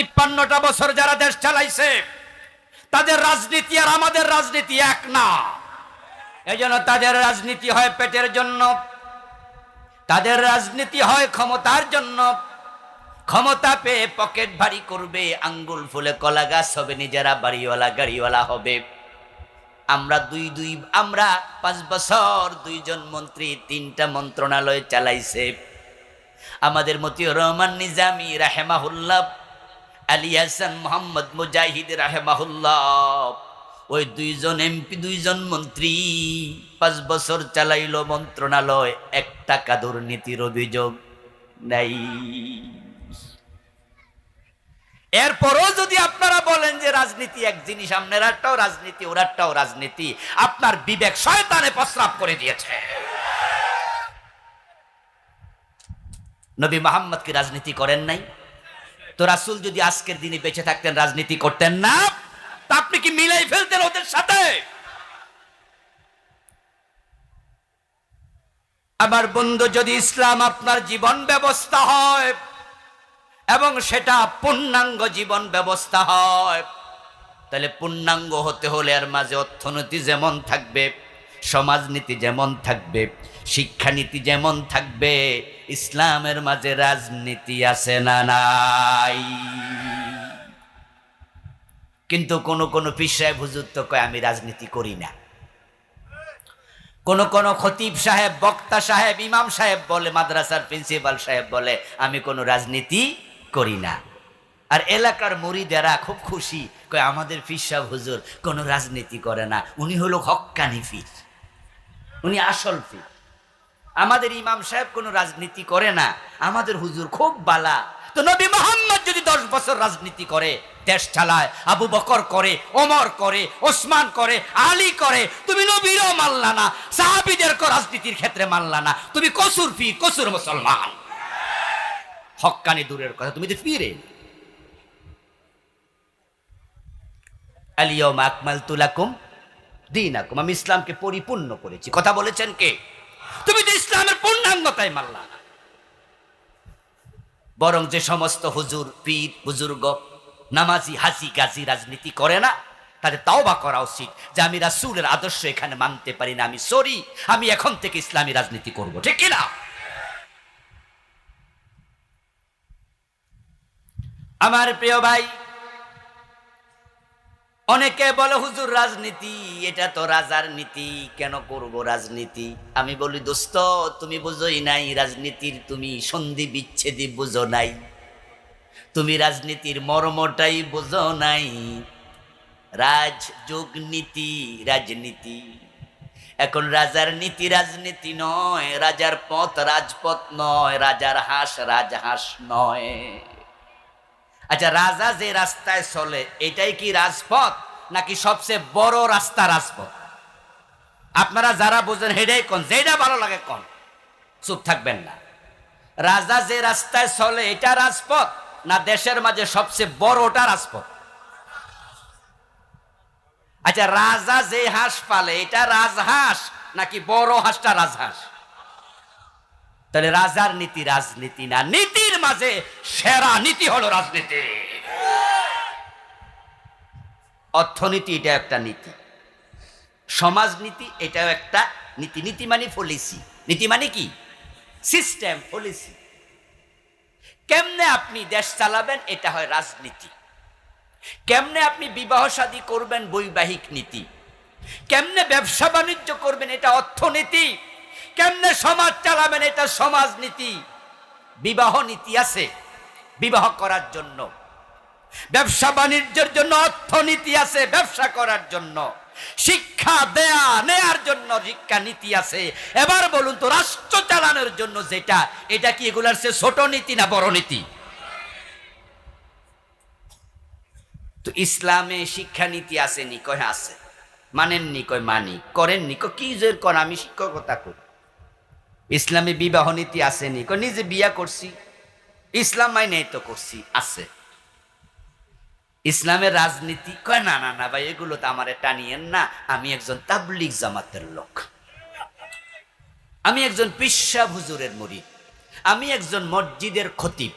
তিপ্পান্নটা বছর যারা দেশ চালাইছে, তাদের রাজনীতি আর আমাদের রাজনীতি এক না। এই তাদের রাজনীতি হয় পেটের জন্য, তাদের রাজনীতি হয় ক্ষমতার জন্য। ক্ষমতা পেয়ে পকেট ভারী করবে, আঙ্গুল ফুলে কলা গাছ হবে, নিজেরা বাড়িওয়ালা, গাড়িওয়ালা হবে। আমরা দুই দুই, আমরা পাঁচ বছর দুইজন মন্ত্রী, তিনটা মন্ত্রণালয় চালাইছে। আমাদের মতিউর রহমান নিজামি, রাহেমাহুল্লাহ আলী হাসান মোহাম্মদ মুজাহিদ রাহেমাহুল্লাহ। ওই দুইজন এমপি, দুইজন মন্ত্রী, পাঁচ বছর চালাইল মন্ত্রণালয়, এক টাকা দুর্নীতির অভিযোগ নাই। এরপরও যদি আপনারা বলেন যে রাজনীতি এক জিনিস, আপনারাটাও রাজনীতি, ওরাটাও রাজনীতি, আপনার বিবেক শয়তানে প্রস্রাব করে দিয়েছে। নবী মোহাম্মদ কি রাজনীতি করেন নাই? তো রাসুল যদি আজকের দিনে বেঁচে থাকতেন, রাজনীতি করতেন না, তা আপনি কি মিলাই ফেলতেন ওদের সাথে? আমার বন্ধু, যদি ইসলাম আপনার জীবন ব্যবস্থা হয় এবং সেটা পূর্ণাঙ্গ জীবন ব্যবস্থা হয়, তাহলে পূর্ণাঙ্গ হতে হলে এর মাঝে অর্থনীতি যেমন থাকবে সমাজনীতি যেমন থাকবে, শিক্ষানীতি যেমন থাকবে, ইসলামের মাঝে রাজনীতি আছে না নাই? কিন্তু কোন কোন পিসায় হুজুর তো কয়, আমি রাজনীতি করি না। কোন কোন খতিব সাহেব, বক্তা সাহেব, ইমাম সাহেব বলে, মাদ্রাসার প্রিন্সিপাল সাহেব বলে, আমি কোনো রাজনীতি করি না। আর এলাকার মুরিদেরা খুব খুশি, কয়, আমাদের ফির সাহেব, হুজুর কোনো রাজনীতি করে না। উনি হলো হক্কানি ফির উনি আসল ফির আমাদের ইমাম সাহেব কোনো রাজনীতি করে না, আমাদের হুজুর খুব বালা। তো নবী মোহাম্মদ যদি দশ বছর রাজনীতি করে, দেশ চালায়, আবু বকর করে, ওমর করে, ওসমান করে, আলী করে, তুমি নবীরও মানলা না সাহাবিদেরকে রাজনীতির ক্ষেত্রে মানলা না। তুমি কসুর ফি কসুর মুসলমান। হক্কানি দূরের কথা, তুমি তো ফিরে আলিয়ম আকমাল তুলাকুম দিন আকুম আমি ইসলামকে পরিপূর্ণ করেছি। কথা বলেছেন কে? তুমি তো ইসলামের পূর্ণাঙ্গতায় মানলা বরং যে সমস্ত হুজুর, পীর, বুজুর্গ, নামাজি, হাজি, গাজি রাজনীতি করে না, তাদের তাওবা করা উচিত যে আমি রাসূলের আদর্শ এখানে মানতে পারি না, আমি সরি, আমি এখন থেকে ইসলামী রাজনীতি করব, ঠিক কিনা আমার প্রিয় ভাই অনেকে বলে, হুজুর, রাজনীতি, এটা তো রাজার নীতি, কেন করব রাজনীতি? আমি বলি, দোস্ত, তুমি বুঝোই নাই, রাজনীতির তুমি সন্ধি বিচ্ছেদি বুঝো নাই। তুমি রাজনীতির মর্মটাই বুঝো নাই। রাজযোগ নীতি রাজনীতি। এখন রাজার নীতি রাজনীতি নয়, রাজার পথ রাজপথ নয়, রাজার হাঁস রাজহাঁস নয়। আচ্ছা রাজা যে রাস্তায় চলে, এটাই কি রাজপথ নাকি সবচেয়ে বড় রাস্তা রাজপথ? আপনারা যারা বোঝেন হেডাই কোন যেটা ভালো লাগে কোন। চুপ থাকবেন না। রাজা যে রাস্তায় চলে, এটা রাজপথ না দেশের মাঝে সবচেয়ে বড়টা রাজপথ? আচ্ছা রাজা যে হাঁস পালে, এটা রাজহাঁস নাকি বড় হাঁসটা রাজহাঁস? তাহলে রাজার নীতি রাজনীতি না নীতির মাঝে সেরা নীতি হলো রাজনীতি। অর্থনীতি এটা একটা নীতি। সমাজনীতি, এটাও একটা নীতি। নীতি মানে পলিসি নীতি মানে কি? সিস্টেম পলিসি কেমনে আপনি দেশ চালাবেন, এটা হয় রাজনীতি। কেমনে আপনি বিবাহ শাদী করবেন, বৈবাহিক নীতি। কেমনে ব্যবসা বাণিজ্য করবেন, এটা অর্থনীতি। কেমনে সমাজ চালাবেন, এটা সমাজনীতি। বিবাহ নীতি আছে, বিবাহ করার জন্য। ব্যবসা বাণিজ্যের জন্য অর্থনীতি আছে, ব্যবসা করার জন্য। শিক্ষা দেয়া, নেয়ার জন্য শিক্ষা নীতি আছে। এবার বলুন তো, রাষ্ট্র চালানোর জন্য যেটা, এটা কি এগুলার সে ছোট নীতি না বড় নীতি? তো ইসলামে শিক্ষা নীতি আসেনি, কয় আছে। মানেননি, কয় মানি, করেননি, কয় কি যে কর, আমি শিক্ষকতা করি। ইসলামে বিবাহ নীতি আসেনি। নিজে বিয়া করছি। ইসলাম মাইনে তো করছি, আছে। ইসলামের রাজনীতি, কয়, না না না, ভাই, এগুলো তো আমার টানিয়েন না। আমি একজন তাবলিক জামাতের লোক। আমি একজন পিসা হুজুরের মুরিদ আমি একজন মসজিদের খতিব।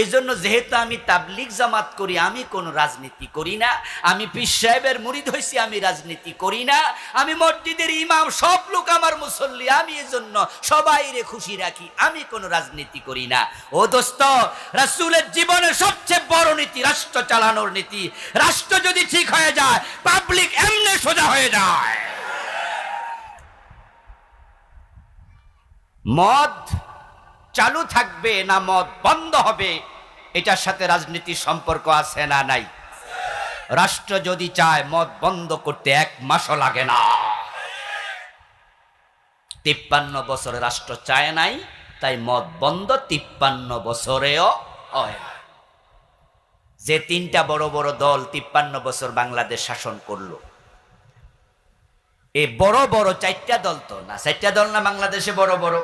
এই জন্য যেহেতু আমি তাবলিগ জামাত করি, আমি কোনো রাজনীতি করি না। আমি পীর সাহেবের মুরিদ হয়েছি আমি রাজনীতি করি না। আমি মসজিদের ইমাম, সব লোক আমার মুসল্লি, আমি এই জন্য সবাইরে খুশি রাখি, আমি কোনো রাজনীতি করি না। ও দোস্ত, রাসূলের জীবনের সবচেয়ে বড় নীতি রাষ্ট্র চালানোর নীতি। রাষ্ট্র যদি ঠিক হয়ে যায়, পাবলিক এমনি সোজা হয়ে যায়। মদ চালু থাকবে না মদ, বন্ধ হবে। এটার সাথে রাজনীতির সম্পর্ক আছে না নাই? রাষ্ট্র যদি চায় মদ বন্ধ করতে এক মাসও লাগে না। তিপ্পান্ন বছরে রাষ্ট্র চায় নাই, তাই মদ বন্ধ তিপ্পান্ন বছরেও হয়। যে তিনটা বড় বড় দল তিপ্পান্ন বছর বাংলাদেশ শাসন করল এই বড় বড় চারটা দল তো না, চারটা দল না বাংলাদেশে বড় বড়।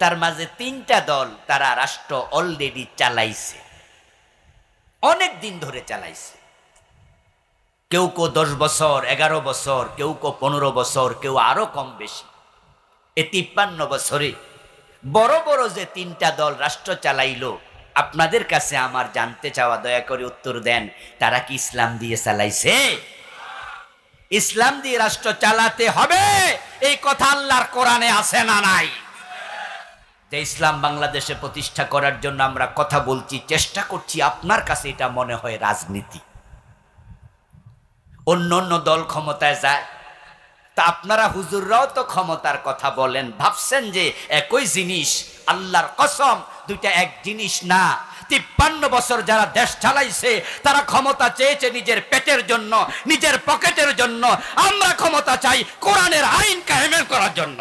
তার মাঝে তিনটা দল তারা রাষ্ট্র অলরেডি চালাইছে। অনেক দিন ধরে চালাইছে। কেউ কেউ দশ বছর, এগারো বছর, কেউ কেউ পনেরো বছর, কেউ আরও কম বেশি। এ তিপ্পান্ন বছরে বড় বড় যে তিনটা দল রাষ্ট্র চালাইলো, আপনাদের কাছে আমার জানতে চাওয়া, দয়া করে উত্তর দেন, তারা কি ইসলাম দিয়ে চালাইছে? ইসলাম দিয়ে রাষ্ট্র চালাতে হবে। এই কথা আল্লাহর কোরআনে আছে না নাই? যে ইসলাম বাংলাদেশে প্রতিষ্ঠা করার জন্য আমরা কথা বলছি, চেষ্টা করছি, আপনার কাছে এটা মনে হয় রাজনীতি। অন্য অন্য দল ক্ষমতায় যায়, তা আপনারা হুজুররাও তো ক্ষমতার কথা বলেন, ভাবছেন যে একই জিনিস, আল্লাহর কসম, দুইটা এক জিনিস না। তিপ্পান্ন বছর যারা দেশ চালাইছে, তারা ক্ষমতা চেয়েছে নিজের পেটের জন্য, নিজের পকেটের জন্য। আমরা ক্ষমতা চাই কোরআনের আইন কায়েমের করার জন্য।